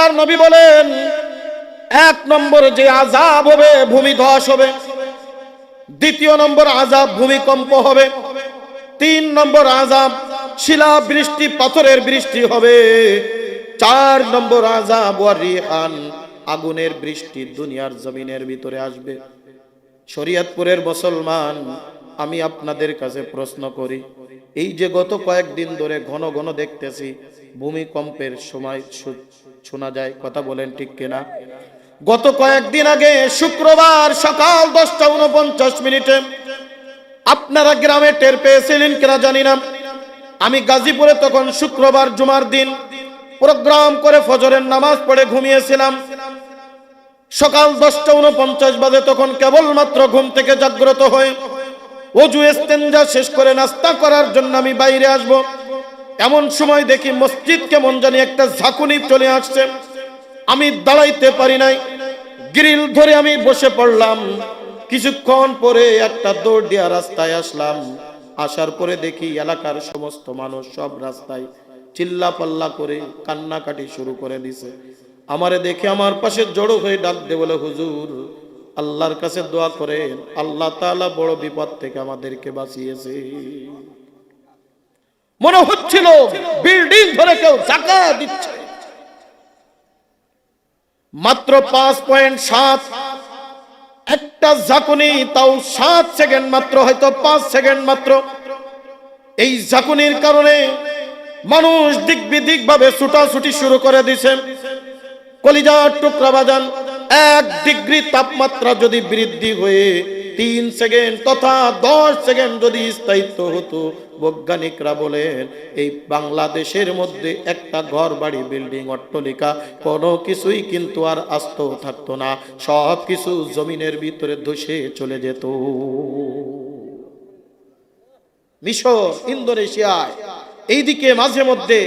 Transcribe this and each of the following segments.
আল্লাহর নবী বলেন, এক নম্বর যে আজাব হবে, ভূমি ধস হবে। দ্বিতীয় নম্বর আজাব ভূমিকম্প হবে। তিন নম্বর আজাব শিলা বৃষ্টি পাথরের বৃষ্টি হবে। চার নম্বর আজাব রিহান আগুনের বৃষ্টি দুনিয়ার জমিনের ভিতরে আসবে। শরীয়তপুরের মুসলমান, আমি আপনাদের কাছে প্রশ্ন করি, এই যে গত কয়েকদিন ধরে ঘন ঘন দেখতেছি, ভূমিকম্পের সময় শোনা যায়, কথা বলেন ঠিক কিনা? গত কয়েকদিন আগে শুক্রবার সকাল দশটা উনপঞ্চাশ মিনিটে আপনারা গ্রামে টের পেয়েছিলেন কিনা জানি না। আমি গাজীপুরে তখন শুক্রবার জুমার দিন প্রোগ্রাম করে ফজরের নামাজ পড়ে ঘুমিয়েছিলাম। সকাল দশটা উনপঞ্চাশ বাজে তখন কেবলমাত্র ঘুম থেকে জাগ্রত হয়ে অজু এস্তেঞ্জা শেষ করে নাস্তা করার জন্য আমি বাইরে আসব। এমন সময় দেখি মসজিদ কেমন জানি একটা ঝাঁকুনি চলে আসছে। আমি দাঁড়াইতে পারি নাই। গ্রিল ধরে আমি বসে পড়লাম। কিছুক্ষণ পরে একটা দৌড় দিয়া রাস্তায় আসলাম। আসার পরে দেখি এলাকার সমস্ত মানুষ সব রাস্তায় চিল্লা পাল্লা করে কান্নাকাটি শুরু করে দিছে। আমারে দেখে আমার পাশে জড়ো হয়ে ডাক দে বলে, হুজুর, আল্লাহর কাছে দোয়া করেন। আল্লাহ তাআলা বড় বিপদ থেকে আমাদেরকে বাঁচিয়েছে। মনে হচ্ছিল বিল্ডিং ধরে কেউ চাকা দিচ্ছে। মাত্র পাঁচ পয়েন্ট সাত, একটা ঝাঁকুনি, তাও সাত সেকেন্ড মাত্র, হয়তো পাঁচ সেকেন্ড মাত্র। এই ঝাঁকুনির কারণে মানুষ দিক বিদিক ভাবে ছুটাছুটি শুরু করে দিছে। কলিজার টুকরা বাজান এক ডিগ্রি তাপমাত্রা যদি বৃদ্ধি হয়ে তিন সেকেন্ড তথা দশ সেকেন্ড যদি স্থায়িত্ব হতো, বৈজ্ঞানিকরা বলেন, এই বাংলাদেশের মধ্যে একটা ঘর বাড়ি বিল্ডিং, অট্টলিকা কোনো কিছুই কিন্তু আর আস্ত থাকতো না। সব কিছু জমিনের ভিতরে ধসে চলে যেত। মিশর, ইন্দোনেশিয়ায়, এইদিকে মাঝে মধ্যে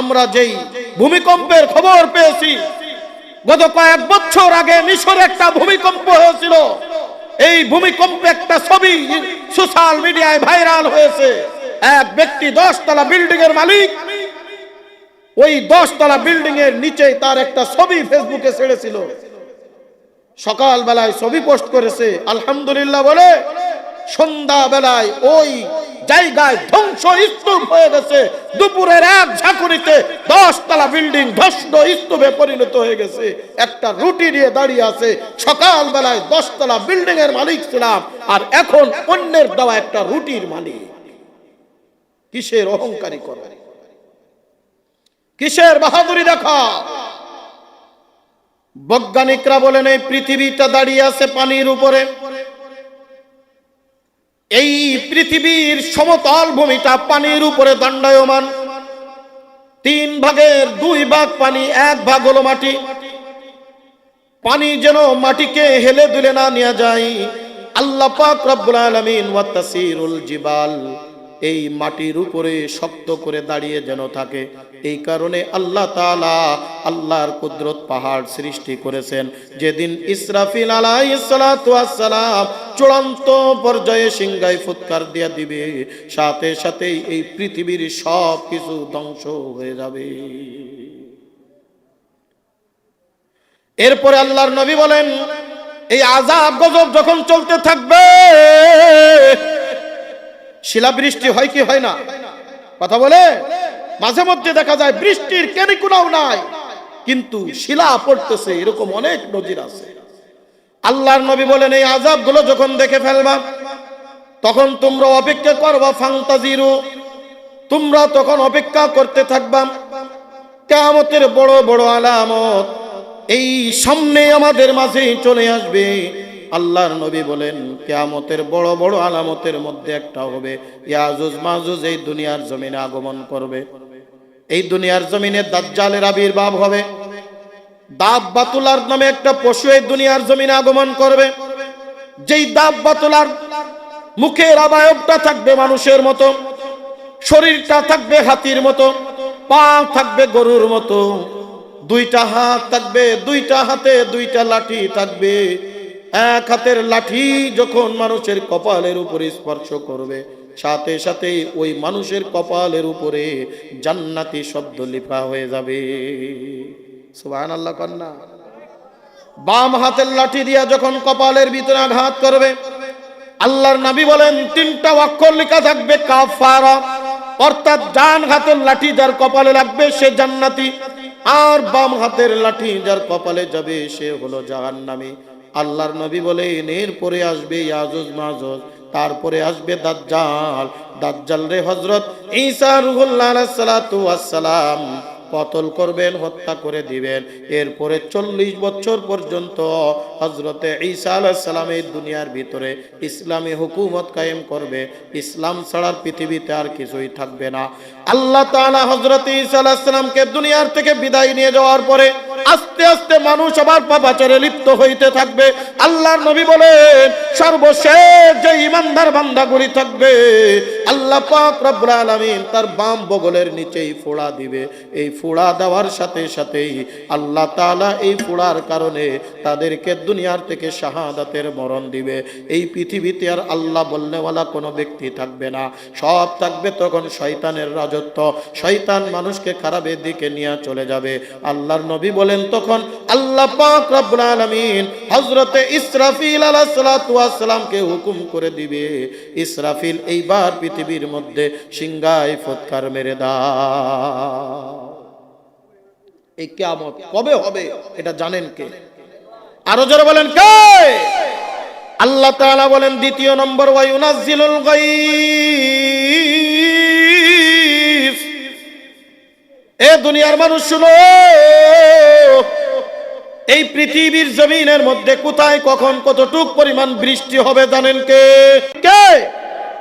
আমরা যেই ভূমিকম্পের খবর পেয়েছি, গত কয়েক বছর আগে মিশরে একটা ভূমিকম্প হয়েছিল। এই ভূমিকম্পে একটা ছবি সোশ্যাল মিডিয়ায় ভাইরাল হয়েছে। এক ব্যক্তি দশতলা বিল্ডিং এর মালিক, ওই দশতলা বিল্ডিং এর নিচে তার একটা ছবি ফেসবুকে ছেড়েছিল। সকাল বেলায় ছবি পোস্ট করেছে, আলহামদুলিল্লাহ বলে সন্ধ্যা বেলায় ওই জায়গায় ধ্বংস স্তূপ হয়ে গেছে। দুপুরের এক ঝাঁকুনিতে দশ তলা বিল্ডিং ধ্বস্ত স্তূপে পরিণত হয়ে গেছে। একটা রুটি নিয়ে দাঁড়িয়ে আছে। সকাল বেলায় দশ বিল্ডিং এর মালিক ছিলাম। আর এখন অন্যের দেওয়া একটা রুটির মালিক। কিসের অহংকারী করে? কিসের বাহাদুরি দেখা? বৈজ্ঞানিকরা বলেন, এই পৃথিবীটা দাঁড়িয়ে আছে পানির উপরে। এই পৃথিবীর সমতল ভূমিটা পানির উপরে দণ্ডায়মান। তিন ভাগের দুই ভাগ পানি, এক ভাগ হলো মাটি। পানি যেন মাটিকে হেলে দুলে না নিয়ে যায়। আল্লাহ পাক রব্বুল আলামিন ওয়া তাসিরুল জিবাল, এই মাটির উপরে শক্ত করে দাঁড়িয়ে যেন থাকে। এই কারণে আল্লাহ তাআলা আল্লাহর কুদরত পাহাড় সৃষ্টি করেছেন। যেদিন ইসরাফিল আলাইহিস সালাতু ওয়াস সালাম চূড়ান্ত পর্যায়ে সিংহায় ফুৎকার দিয়া দিবে, সাথে সাথেই এই পৃথিবীর সব কিছু ধ্বংস হয়ে যাবে। এরপরে আল্লাহর নবী বলেন, এই আজাব গজব যখন চলতে থাকবে, শিলাবৃষ্টি হয় কি হয় না? কথা বলে? মাঝে মধ্যে দেখা যায় বৃষ্টির কেনিকুনাও নাই। কিন্তু শিলা পড়তেছে, এরকম অনেক নজির আছে। আল্লাহর নবী বলেন, এই আজাবগুলো যখন দেখে ফেলবা, তখন তোমরা অপেক্ষা করবা ফাংতাজিরু তোমরা তখন অপেক্ষা করতে থাকবা। কেয়ামতের বড় বড় আলামত এই সামনে আমাদের মাঝে চলে আসবে। আল্লাহর নবী বলেন, কেয়ামতের বড় বড় আলামতের মধ্যে একটা হবে। ইয়াজুজ মাজুজ এই দুনিয়ার জমিনে আগমন করবে। এই দুনিয়ার জমিনে দাজ্জালের আবির্ভাব হবে। দাব বাতুলার নামে একটা পশু এই দুনিয়ার জমিনে আগমন করবে। যেই দাব বাতুলার মুখের আবায়বটা থাকবে মানুষের মতো, শরীরটা থাকবে হাতির মতো, পা থাকবে গরুর মতো, দুইটা হাত থাকবে, দুইটা হাতে, দুইটা লাঠি থাকবে। এক হাতের লাঠি যখন মানুষের কপালের উপরে স্পর্শ করবে সাথে সাথে ওই মানুষের কপালের উপরে জান্নাতি শব্দ লেখা হয়ে যাবে। কন্যা বাম হাতের লাঠি দিয়া যখন কপালের ভিতরে আঘাত করবে, আল্লাহর নবী বলেন, তিনটা অক্ষর লেখা থাকবে, কাফারা। অর্থাৎ ডান হাতের লাঠি যার কপালে লাগবে, সে জান্নাতি। আর বাম হাতের লাঠি যার কপালে যাবে, সে হলো জাহান্নামী। আল্লাহর নবী বলে বলেন, এরপরে আসবে ইয়াজুজ মাজুজ তারপরে আসবে দাজ্জাল। দাজ্জাল রে হযরত ঈসা রুহুল্লাহ সালাম। কতল করবেন, হত্যা করে দিবেন। এরপরে চল্লিশ বছর পর্যন্ত হজরতে ঈসা আলাইসালাম এই দুনিয়ার ভিতরে ইসলামী হুকুমত কায়েম করবে। ইসলাম ছাড়ার পৃথিবীতে আর কিছুই থাকবে না। আল্লাহ তাআলা হজরত ঈসা আলাইসালামকে দুনিয়ার থেকে বিদায় নিয়ে যাওয়ার পরে আস্তে আস্তে মানুষ আবার পাপাচারে লিপ্ত হইতে থাকবে। আল্লাহর নবী বলেন, সর্বশেষ যে ইমানদার বান্দাগুলি থাকবে, আল্লাহ পাক রব্বুল আলামিন তার বাম বগলের নিচেই ফোড়া দিবে। এই ফোড়া দেওয়ার সাথে সাথেই আল্লাহ তাআলা এই ফোড়ার কারণে তাদেরকে দুনিয়ার থেকে শাহাদাতের মরণ দিবে। এই পৃথিবীতে আর আল্লাহ বলনেওয়ালা কোনো ব্যক্তি থাকবে না। সব থাকবে তখন শয়তানের রাজত্ব। শয়তান মানুষকে খারাপের দিকে নিয়ে চলে যাবে। আল্লাহর নবী বলেন তখন আল্লাহ পাক রব্বুল হযরতে ইসরাফিল আলাইহিস সালাতু সালামকে হুকুম করে দিবে, ইসরাফিল এইবার পৃথিবীর মধ্যে সিংগায় ফৎকার মেরে দাও। এই কিয়ামত কবে হবে এটা জানেন কে? আরও জোরে বলেন কে? আল্লাহ তাআলা বলেন দ্বিতীয় নম্বর ওয়ায়ুনাজ্জিলুল গায়ব এ দুনিয়ার মানুষ শুনো, এই পৃথিবীর জমিনের মধ্যে কোথায় কখন কতটুক পরিমাণ বৃষ্টি হবে জানেন কে? কে?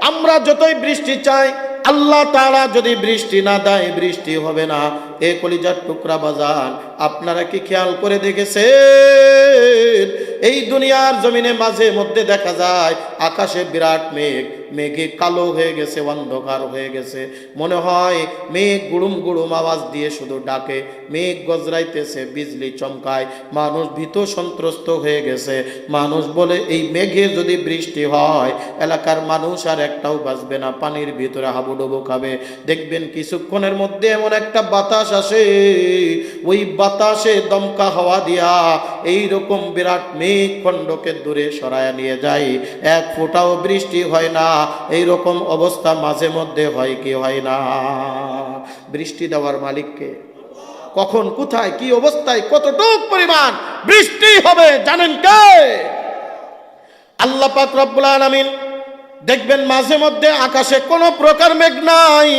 আমরা যতই বৃষ্টি চাই আল্লাহ তারা যদি বৃষ্টি না দেয় বৃষ্টি হবে না। এ কলিজার টুকরা বাজান আপনারা কি খেয়াল করে দেখেছেন? এই দুনিয়ার জমিনে মাঝে মধ্যে দেখা যায়, আকাশে বিরাট মেঘ, মেঘে কালো হয়ে গেছে, অন্ধকার হয়ে গেছে। মনে হয় মেঘ গুড়ুম গুড়ুম আওয়াজ দিয়ে শুধু ডাকে, মেঘ গজরাইতেছে, বিজলি চমকায়, মানুষ ভীত সন্ত্রস্ত হয়ে গেছে। মানুষ বলে, এই মেঘে যদি বৃষ্টি হয়, এলাকার মানুষ আর একটাও বাঁচবে না, পানির ভিতরে হাবুডুবু খাবে। দেখবেন কিছুক্ষণের মধ্যে এমন একটা বাতাস আসে, ওই বাতাসে দমকা হাওয়া দিয়া এই রকম বিরাট মেঘ খণ্ডকে দূরে সরায় নিয়ে যায় এক ফোঁটাও বৃষ্টি হয় না এই রকম অবস্থা মাঝে মধ্যে হয় কি হয় না? বৃষ্টি দেওয়ার মালিককে, কখন, কোথায়, কি অবস্থায়, কতটুক পরিমাণ বৃষ্টি হবে জানেন কে? আল্লাহ পাক রব্বুল আলামিন দেখবেন মাঝে মধ্যে আকাশে কোনো প্রকার মেঘ নাই।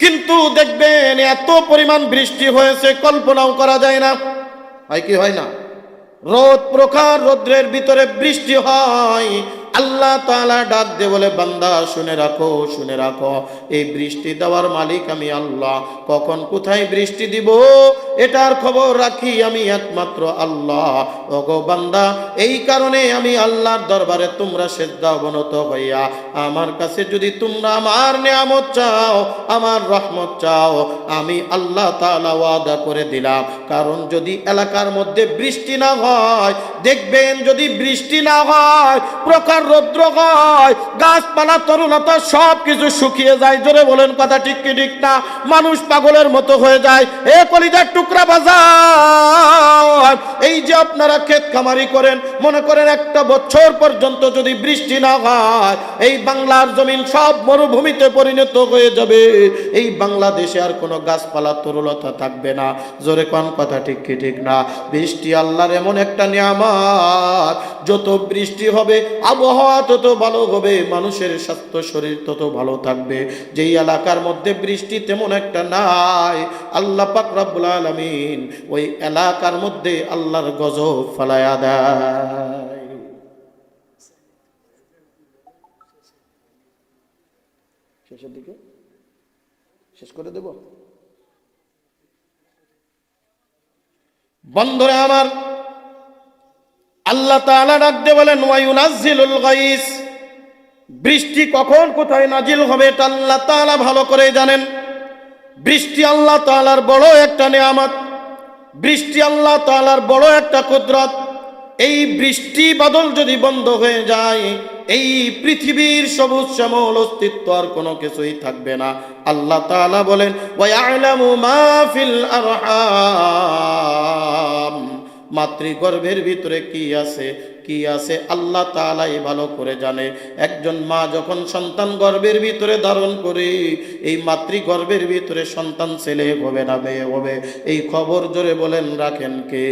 কিন্তু দেখবেন এত পরিমাণ বৃষ্টি হয়েছে, কল্পনাও করা যায় না। হয় কি হয় না? রোদ প্রখার, রোদ্রের ভিতরে বৃষ্টি হয়। আল্লাহ তাআলা ডাক দে বলে, বান্দা, শুনে রাখো শুনে রাখো। এই বৃষ্টি দেওয়ার মালিক আমি আল্লাহ। কখন কোথায় বৃষ্টি দিব? এটার খবর রাখি আমি একমাত্র আল্লাহ। ওগো বান্দা, এই কারণে আমি আল্লাহর দরবারে তোমরা সেদ্ধা অবনত হইয়া, আমার কাছে যদি তোমরা আমার নিয়ামত চাও, আমার রহমত চাও, আমি আল্লাহ তালা ওয়াদা করে দিলাম। কারণ যদি এলাকার মধ্যে বৃষ্টি না হয়, দেখবেন যদি বৃষ্টি না হয়, প্রকার রৌদ্র হয়, গাছপালা, তরুণতা সব কিছু শুকিয়ে যায়। জোরে বলেন কথা ঠিক কি ঠিক না? মানুষ পাগলের মতো হয়ে যায়। এ কলিজার টুকরা বাজার, এই যে আপনারা ক্ষেত খামারি করেন, মনে করেন একটা বছর পর্যন্ত যদি বৃষ্টি না হয়, এই বাংলার জমিন সব মরুভূমিতে পরিণত হয়ে যাবে। এই বাংলাদেশে আর কোনো গাছপালা তরুলতা থাকবে না। জোরে কোন কথা ঠিক কি ঠিক না? বৃষ্টি আল্লাহর এমন একটা নিয়ামত, যত বৃষ্টি হবে, আবহাওয়া তত ভালো হবে, মানুষের স্বাস্থ্য শরীর তত ভালো থাকবে। যেই এলাকার মধ্যে বৃষ্টি তেমন একটা নাই, আল্লাহ পাক রব্বুল আলামিন ওই এলাকার মধ্যে আল্লাহর গজব ফালায়া দেয়। শেষের দিকে? শেষ করে দেব? বন্ধুরা আমার আল্লাহ তাআলা ডাকতে বলেন, ওয়ায়ুনাজ্জিলুল গাইস। বৃষ্টি কখন কোথায় নাজিল হবে এটা আল্লাহ তাআলা ভালো করে জানেন। বৃষ্টি আল্লাহ তাআলার বড় একটা নিয়ামত। বৃষ্টি আল্লাহ তাআলার বড় একটা কুদরত। এই বৃষ্টি বাদল যদি বন্ধ হয়ে যায়, এই পৃথিবীর সবুজ শ্যামল অস্তিত্ব আর কোনো কিছুই থাকবে না। আল্লাহ তাআলা বলেন, ওয়ায়ালামু মা ফিল আরহাম। মাতৃগর্ভের ভিতরে কি আছে? কি আছে? আল্লাহ তাআলাই ভালো করে জানে। একজন মা যখন সন্তান গর্ভের ভিতরে ধারণ করে, এই মাতৃগর্ভের ভিতরে সন্তান ছেলে হবে না, মেয়ে হবে। এই খবর জোরে বলেন, রাখেন কে?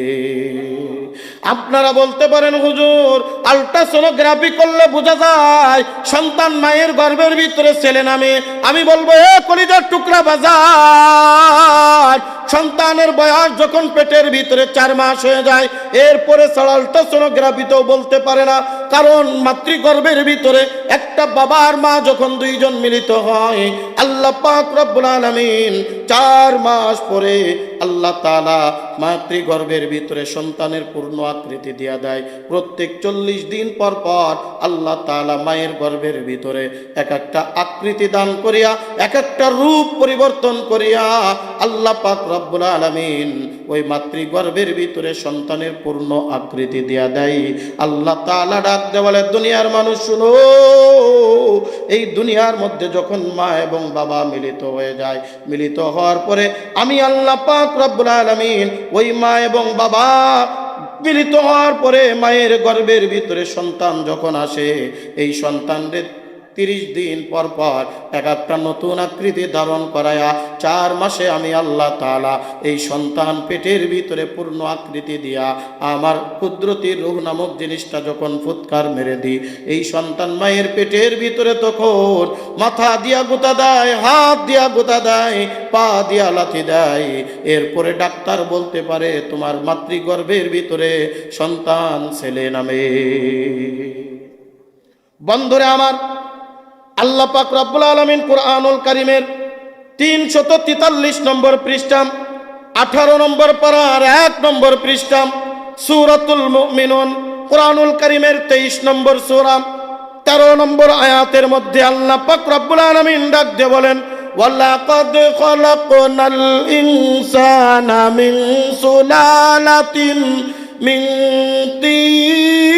আপনারা বলতে পারেন, হুজুর আলট্রাসোনোগ্রাফি করলে বোঝা যায়, সন্তান মায়ের গর্ভের ভিতরে ছেলে নামে আমি বলব, এ কলিজার টুকরা বাজার। সন্তানের বয়স যখন পেটের ভিতরে চার মাস হয়ে যায়, এরপরে আলট্রাসোনোগ্রাফিতেও বলতে পারে না। কারণ মাতৃগর্ভের ভিতরে একটা বাবার মা যখন দুইজন মিলিত হয়, আল্লাহ পাক রব্বুল আলামিন চার মাস পরে আল্লাহ তাআলা মাতৃগর্ভের ভিতরে সন্তানের পূর্ণ আকৃতি দিয়া দেয়। প্রত্যেক চল্লিশ দিন পর পর আল্লাহ তালা মায়ের গর্ভের ভিতরে এক একটা আকৃতি দান করিয়া, এক একটা রূপ পরিবর্তন করিয়া আল্লাহ পাক রব্বুল আলামিন ওই মাতৃগর্ভের ভিতরে সন্তানের পূর্ণ আকৃতি দিয়া দেয়। আল্লাহ তালা ডাক দেওয়ালে দুনিয়ার মানুষ শুনো, এই দুনিয়ার মধ্যে যখন মা এবং বাবা মিলিত হয়ে যায়, মিলিত হওয়ার পরে আমি আল্লাহ পাক রব্বুল আলামিন ওই মা এবং বাবা মিলিত হওয়ার পরে মায়ের গর্বের ভিতরে সন্তান যখন আসে, এই সন্তানদের তিরিশ দিন পর পর এক একটা নতুন আকৃতি ধারণ করায়া চার মাসে আমি আল্লাহ তাআলা এই সন্তান পেটের ভিতরে পূর্ণ আকৃতি দিয়া আমার কুদরতির রুহ নামক জিনিসটা যখন ফুৎকার মেরে দিই, এই সন্তান মায়ের পেটের ভিতরে তখন মাথা দিয়া গোতা দেয়, হাত দিয়া গোতা দেয়, পা দিয়া লাথি দেয়। এরপরে ডাক্তার বলতে পারে, তোমার মাতৃগর্ভের ভিতরে সন্তান ছেলে নামে। বন্ধুরে আমার আল্লাহ পাক রব্বুল আলমিন কোরআনুল কারিমের তিনশত তেতাল্লিশ নম্বর পৃষ্ঠাম আঠারো নম্বর পারার এক নম্বর পৃষ্ঠাম সুরাতুল মুমিনুন কোরআনুল কারিমের তেইশ নম্বর সুরাম তেরো নম্বর আয়াতের মধ্যে আল্লাহ পাক রব্বুল আলমিন ডাক দিয়ে বলেন وَلَقَدْ خَلَقْنَا الْإِنسَانَ مِنْ سُلَالَةٍ مِنْ طِينٍ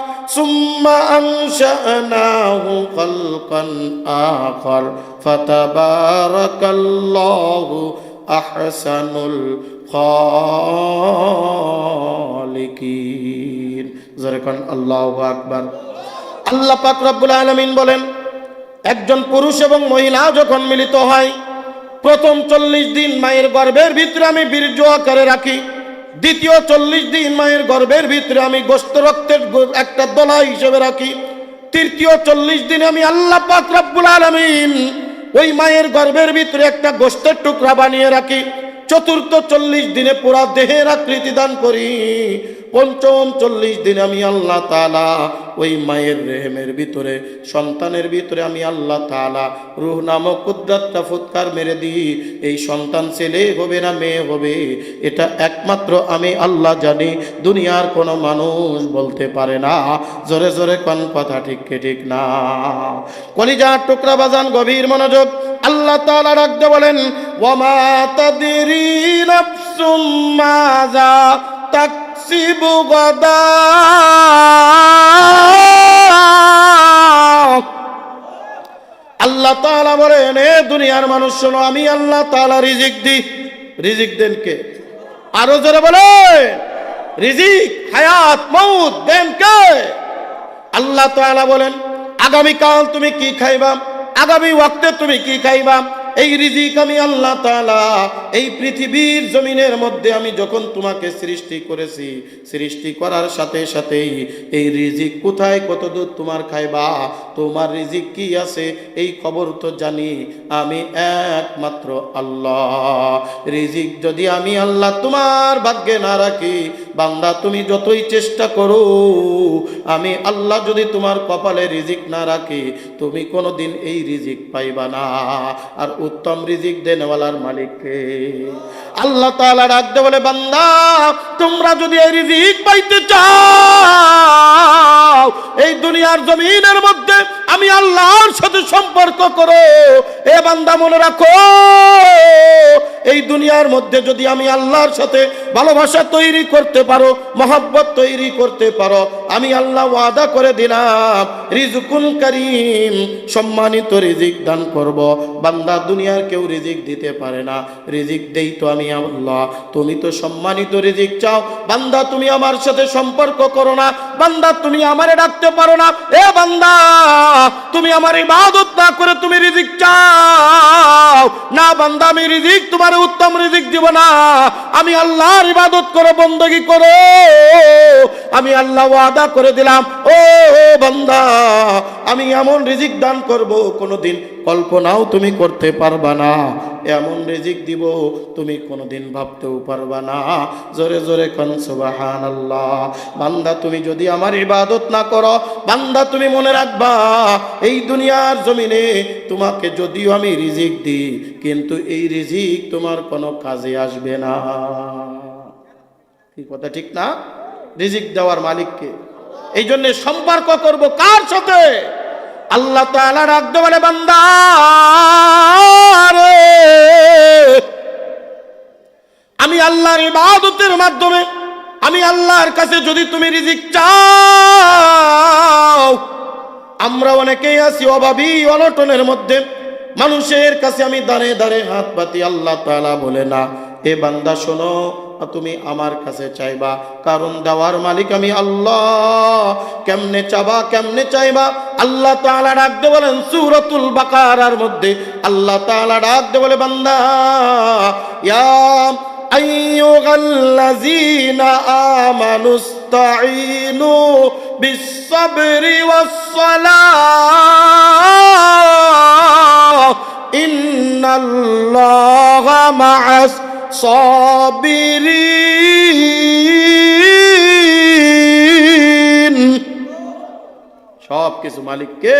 ثم أنشأناه خلقا آخر فتبارك الله أحسن الخالقين زركن الله أكبر আল্লাহ পাক রব্বুল আলমিন বলেন একজন পুরুষ এবং মহিলা যখন মিলিত হয় প্রথম চল্লিশ দিন মায়ের গর্ভের ভিতরে আমি বীর্য আকারে রাখি দ্বিতীয় চল্লিশ দিন মায়ের গর্ভের ভিতরে আমি গোস্ত রক্তের একটা দলা হিসেবে রাখি। তৃতীয় চল্লিশ দিনে আমি আল্লাহ পাত্রাবুল আলমিন ওই মায়ের গর্ভের ভিতরে একটা গোস্তের টুকরা বানিয়ে রাখি। চতুর্থ চল্লিশ দিনে পুরা দেহের আকৃতি দান করি। পঞ্চম চল্লিশ দিন আমি আল্লাহ তালা ওই মায়ের রেহেমের ভিতরে, সন্তানের ভিতরে আমি আল্লাহ তালা রুহ নামক কুদ্রাতটা ফুৎকার মেরে দিই। এই সন্তান ছেলে হবে না মেয়ে হবে, এটা একমাত্র আমি আল্লাহ জানি, দুনিয়ার কোনো মানুষ বলতে পারে না। জোরে জোরে কোন কথা ঠিক ঠিক না? কলিজার টুকরা বাজান গভীর মনোযোগ, আল্লাহ তালা রাখতে বলেন ওয়ামা তাদরি নাফসুম তাকসিবু গাদা। আল্লাহ তালা বলেন, এ দুনিয়ার মানুষ, শোনো, আমি আল্লাহ তালা রিজিক দি রিজিক দেন কে? আরও জোরে বলে রিজিক, হায়াত মৌত দেন কে? আল্লাহ তাআলা বলেন, আগামীকাল তুমি কি খাইবা? আগামী ওয়াক্তে তুমি কি খাইবা? এই রিজিক আমি আল্লাহ তাআলা, এই পৃথিবীর জমিনের মধ্যে আমি যখন তোমাকে সৃষ্টি করেছি, সৃষ্টি করার সাথে সাথেই এই রিজিক কোথায় কত দূর তোমার খাইবা, তোমার রিজিক কি আছে, এই খবর তো জানি, আমি একমাত্র আল্লাহ। রিজিক যদি আমি আল্লাহ তোমার ভাগ্যে না রাখি বান্দা, তুমি যতই চেষ্টা করো, আমি আল্লাহ যদি তোমার কপালে রিজিক না রাখি, তুমি কোনোদিন এই রিজিক পাইবা না। আর উত্তম রিজিক দেনওয়ালার মালিককে। আল্লাহ তাআলা ডাকতে বলে, বান্দা, তোমরা যদি এই রিজিক পাইতে চাও, এই দুনিয়ার জমিনের মধ্যে আমি আল্লাহর সাথে সম্পর্ক করো। এ বান্দা, মনে রাখো, এই দুনিয়ার মধ্যে যদি আমি আল্লাহর সাথে ভালোবাসা তৈরি করতে পারো, মহব্বত তৈরি করতে পারো। আমি আল্লাহ ওয়াদা করে দিলাম রিজকুন করিম, সম্মানিত রিজিক দান করব। বান্দা দুনিয়ার কেউ রিজিক দিতে পারে না। রিজিক দেই তো আমি আল্লাহ, তুমি তো সম্মানিত রিজিক চাও। বান্দা, তুমি আমার সাথে সম্পর্ক করো না। বান্দা, তুমি আমারে ডাকতে পারো না। এ বান্দা, তুমি আমার ইবাদত না করে তুমি রিজিক চাও। না বান্দা, আমি রিজিক, তোমার উত্তম রিজিক দিব না। আমি আল্লাহর ইবাদত করো বন্দগি করো। আমি আল্লাহ ওয়াদা করে দিলাম, ও বান্দা, আমি এমন রিজিক দান করব কোনোদিন, কল্পনাও তুমি করতে পারবা না। এমন রিজিক দিব তুমি কোনোদিন ভাবতেও পারবা না। জোরে জোরে কন সুবাহান আল্লাহ বান্দা, তুমি যদি আমার ইবাদত না করো, বান্দা, তুমি মনে রাখবা, এই দুনিয়ার জমিনে তোমাকে যদিও আমি রিজিক দিই, কিন্তু এই রিজিক তোমার কোনো কাজে আসবে না। কি কথা, ঠিক না? রিজিক দেওয়ার মালিককে। এই জন্য সম্পর্ক করব কার সাথে? আল্লাহ রাখতে বলে বান্দারে আমি আল্লাহর ইবাদতের মাধ্যমে, আমি আল্লাহর কাছে যদি তুমি রিজিক চাও, আমরা অনেকেই আছি অভাবী, অনটনের মধ্যে। মানুষের কাছে আমি দাঁড়ে দাঁড়ে হাত পাতি আল্লাহ তাআলা বলে না। এ বান্দা শোনো তুমি আমার কাছে চাইবা। কারণ দেওয়ার মালিক আমি আল্লাহ। কেমনে চাবা, কেমনে চাইবা? আল্লাহ তাআলা ডাকতে বলেন, সূরাতুল বাকারার মধ্যে আল্লাহ তাআলা ডাকতে বলে, বান্দা, ইয়া মা'আস সাবিরিন। সব কিছু মালিককে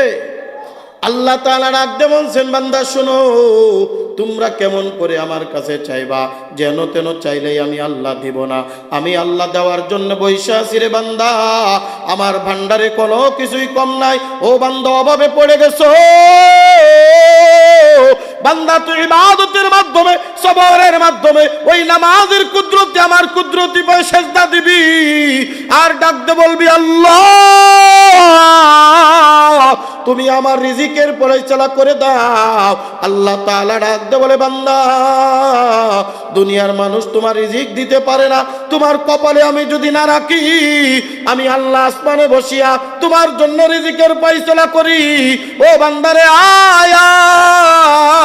আল্লাহ তাআলা রাখতে বলছেন, বান্দা, শোনো, তোমরা কেমন করে আমার কাছে চাইবা? যেন তেন চাইলেই আমি আল্লাহ দিব না। আমি আল্লাহ দেওয়ার জন্য বৈশা আছি রে বান্দা। আমার ভান্ডারে কোনো কিছুই কম নাই। ও বান্দা, অভাবে পড়ে গেছো। বান্দা তুই ইবাদতের মাধ্যমে, সবরের মাধ্যমে, ওই নামাজের কুদরতি, আমার কুদরতি পায় সেজদা দিবি। আর ডাকতে বলবি, আল্লাহ, তুমি আমার রিজিকের পরিচালনা করে দাও। আল্লাহ তাআলা ডাকতে বলে, বান্দা, দুনিয়ার মানুষ তোমার রিজিক দিতে পারে না। তোমার কপালে আমি যদি না রাখি, আমি আল্লাহ আসমানে বসিয়া তোমার জন্য রিজিকের পরিচালনা করি। ও বান্দারে আয়।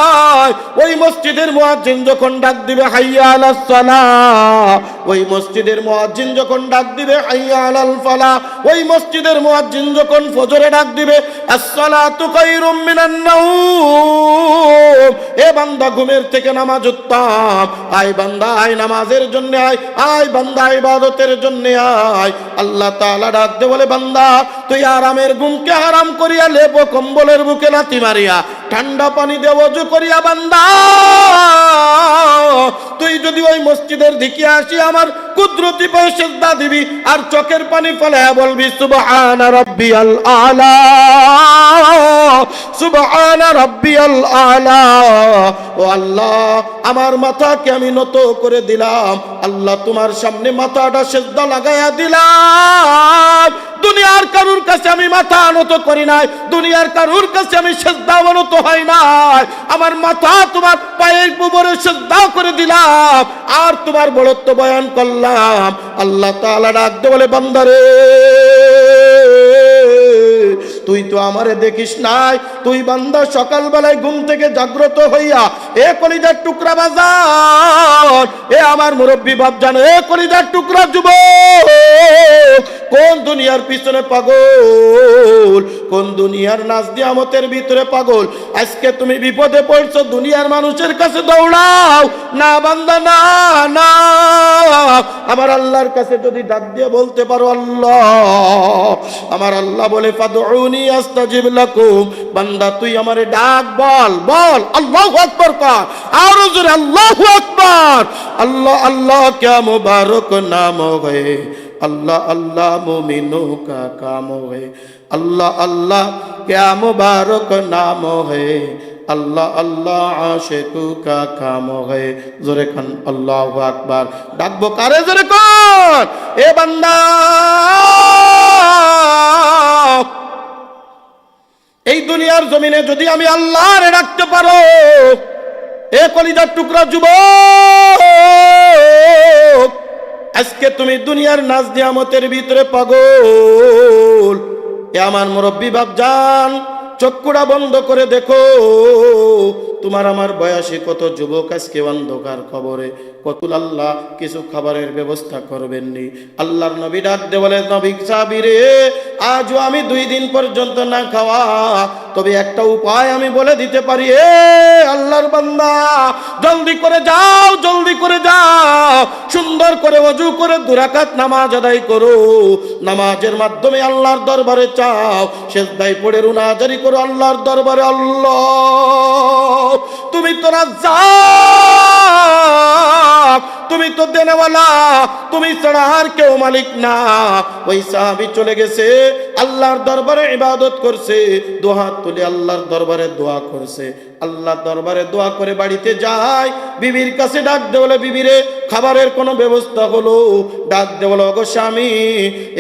আয়। ওই মসজিদের মোয়াজ্জিন যখন ডাক দিবে হাইয়া আলাস সালাহ ওই মসজিদের মুয়াজ্জিন যখন ডাক দিবে হাইয়া আলাল ফালাহ ওই মসজিদের মুয়াজ্জিন যখন ফজরে ডাক দিবে, আসসালাতু খায়রুম মিনান নাওম। এ বান্দা ঘুমের থেকে নামাজ উত্তম আয় বান্দা, আয় নামাজের জন্য আয় আয় বান্দা, ইবাদতের জন্য আয়। আল্লাহ তাআলা ডাক দে বলে, বান্দা, তুই আরামের ঘুমকে হারাম করিয়া লেপ কম্বলের বুকে লাথি মারিয়া, ঠান্ডা পানি দিয়ে অজু করিয়া বান্দা। তুই যদি ওই মসজিদের দিকে আসি আমার কুদরতি পায়ে সেজদা দিবি আর চোখের পানি ফেলে বলবি, সুবহানা রাব্বিয়াল আলা। সুবহানা রাব্বিয়াল আলা। ও আল্লাহ, আমার মাথাকে আমি নত করে দিলাম। আল্লাহ, তোমার সামনে মাথাটা সেজদা লাগাইয়া দিলাম। দুনিয়ার কারুর কাছে আমি মাথা নত করি নাই। দুনিয়ার কারুর কাছে আমি সেজদা নত হয় নাই। আমার মাথা তোমার পায়ের উপরে সেজদা করে দিলাম। আর তোমার বড়ত্ব বয়ান করলাম। আল্লাহ তালা ডাকতে বলে, বান্দারে, তুই তো আমারে দেখিস নাই। তুই বান্দা সকালবেলায় ঘুম থেকে জাগ্রত হইয়া, এ কলিজার টুকরা বাজার, এ আমার মুরব্বী বাপ জানো, এ কলিজার টুকরা যুব কোন দুনিয়ার পিছনে পাগল? কোন দুনিয়ার নাচ দিয়ামতের ভিতরে পাগল? আজকে তুমি বিপদে পড়ছো, দুনিয়ার মানুষের কাছে দৌড়াও। না বান্দা, না না। আমার আল্লাহর কাছে যদি ডাক দিয়ে বলতে পারো, আল্লাহ। আমার আল্লাহ বলে, ফাদউনি আস্তাজিব লাকুম। বান্দা, তুই আমারে ডাক, বল বল। আল্লাহ আকবার কর। আর জোরে, আল্লাহ আকবার। আল্লাহ আল্লাহ, কে মুবারক নাম হয়ে अल्लाह अल्लाह मोमिनों का काम है अल्लाह अल्लाह क्या मुबारक नाम है अल्लाह अल्लाह आशिकू का काम है जोरे खान अल्लाह আকবার ডাকবো কারে জোরে কোন এ বান্দা এই দুনিয়ার জমিনে যদি আমি আল্লাহরে ডাকতে পারো এ কলিজার টুকরা যুবক আজকে তুমি দুনিয়ার নাচ নিয়ামতের ভিতরে পাগল। এ আমার মুরব্বী বাপজান চক্ষুরা বন্ধ করে দেখো। তোমার আমার বয়সে কত যুবক আজকে অন্ধকার খবরে কতুল আল্লাহ কিছু খাবারের ব্যবস্থা করবেননি। আল্লাহর নবী ডাক দে বলে, নবী সাবিরে আজও আমি দুই দিন পর্যন্ত না খাওয়া। তবে একটা উপায় আমি বলে দিতে পারি, এ আল্লাহর বান্দা, জলদি করে যাও, জলদি করে যাও। সুন্দর করে অজু করে দুরাকাত নামাজ আদায় করো। নামাজের মাধ্যমে আল্লাহর দরবারে চাও। শেষ দায় পড়ে রুনাজারি করো আল্লাহর দরবারে আল্লাহ। তুমি তো রাজ্জাক তুমি তো দেনেওয়ালা, তুমি ছাড়া আর কেউ মালিক না। ওই সাহাবি চলে গেছে, আল্লাহর দরবারে ইবাদত করছে, দোহাত তুলে আল্লাহর দরবারে দোয়া করছে। আল্লাহর দরবারে দোয়া করে বাড়িতে যায়, বিবির কাছে ডাক দে বলে, বিবিরে, খাবারের কোনো ব্যবস্থা হলো? ডাক দে বলে অগো স্বামী,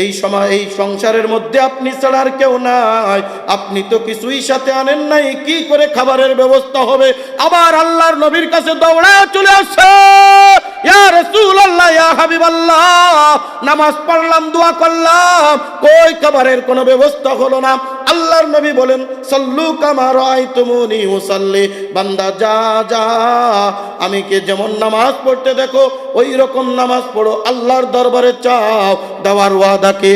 এই সময়, এই সংসারের মধ্যে আপনি ছাড়া আর কেউ নাই। আপনি তো কিছুই সাথে আনেন নাই, কি করে খাবারের ব্যবস্থা হবে? আবার আল্লাহর নবীর কাছে দৌড়া চলে আসছে নামাজ পড়লাম, দোয়া করলাম, কই খাবারের কোনো ব্যবস্থা হলো না? আল্লাহর নবী বলেন সল্লু কামা রাআইতুমুনি উসাল্লি। বান্দা, যা যা যেমন নামাজ পড়তে দেখো ওই রকম নামাজ পড়ো, আল্লাহর দরবারে চাও, দেওয়ার ওয়াদা কে?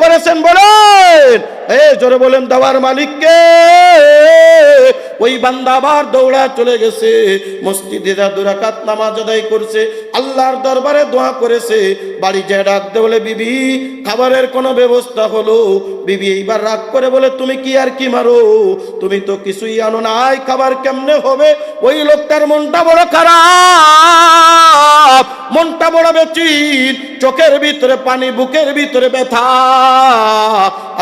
করেছেন বলেন? জোরে বলেন, দেওয়ার মালিককে ওই বান্দা আবার দৌড়া চলে গেছে, মসজিদে দুরাকাত নামাজ আদায় করছে, আল্লাহর দরবারে দোয়া করেছে, বাড়ি যায় দে বলে, বিবি, খাবারের কোনো ব্যবস্থা হলো? বিবি এইবার রাগ করে বলে তুমি কি আর কি মারো? তুমি তো কিছুই আনো নাই। খাবার কেমনে হবে? ওই লোকটার মনটা বড় খারাপ। মনটা বড় বেচিন চোখের ভিতরে পানি, বুকের ভিতরে ব্যথা।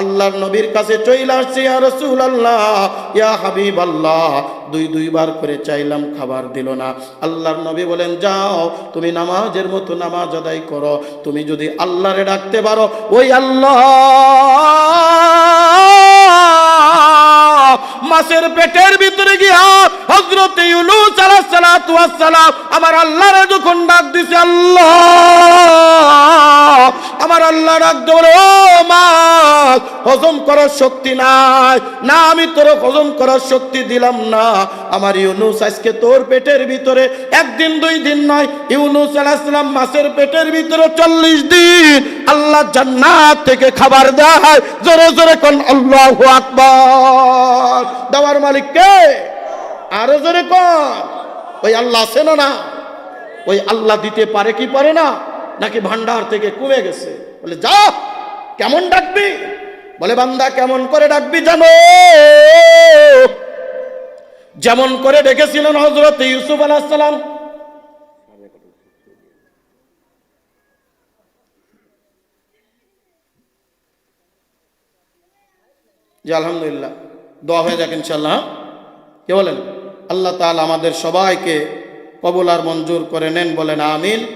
আল্লাহর নবীর কাছে চইলা আসছে, ইয়া রাসূলুল্লাহ, ইয়া হাবিব আল্লাহ দুই দুইবার করে চাইলাম, খাবার দিল না। আল্লাহর নবী বলেন, যাও, তুমি নামাজের মতো নামাজ আদায় করো। তুমি যদি আল্লাহরে ডাকতে পারো, ওই আল্লাহ মাছের পেটের ভিতরে গিয়া হজরত ইউনুস আলাইহিস সালাতু ওয়াস সালাম আমার আল্লাহরে যখন ডাক দিছে, আল্লাহ! আমার আল্লাহ ডাক ধরে ও মাছ হজম করার শক্তি নাই। না, আমি তোর হজম করার শক্তি দিলাম না। আমার ইউনুস, আজকে তোর পেটের ভিতরে একদিন, দুই দিন নয়। ইউনুস আলাইহিসসালাম মাছের পেটের ভিতরে চল্লিশ দিন আল্লাহ জান্নাত থেকে খাবার দেয়। জোরে জোরে কোন, আল্লাহু আকবার। দেওয়ার মালিক কে? আরও জোরে কোন ওই আল্লাহ আছে না। না ওই আল্লাহ দিতে পারে কি পারে না, নাকি ভান্ডার থেকে কমে গেছে। বলে, যা, কেমন ডাকবি? বলে, বান্দা, কেমন করে ডাকবি জানো? যেমন করে ডেকেছিলেন হজরত ইউসুফ আলাহিসাল্লাম জি, আলহামদুলিল্লাহ। দোয়া হয়ে যাক ইনশাল্লাহ? কে বলেন আল্লাহ তালা আমাদের সবাইকে কবুল মঞ্জুর করে নেন, বলেন আমিন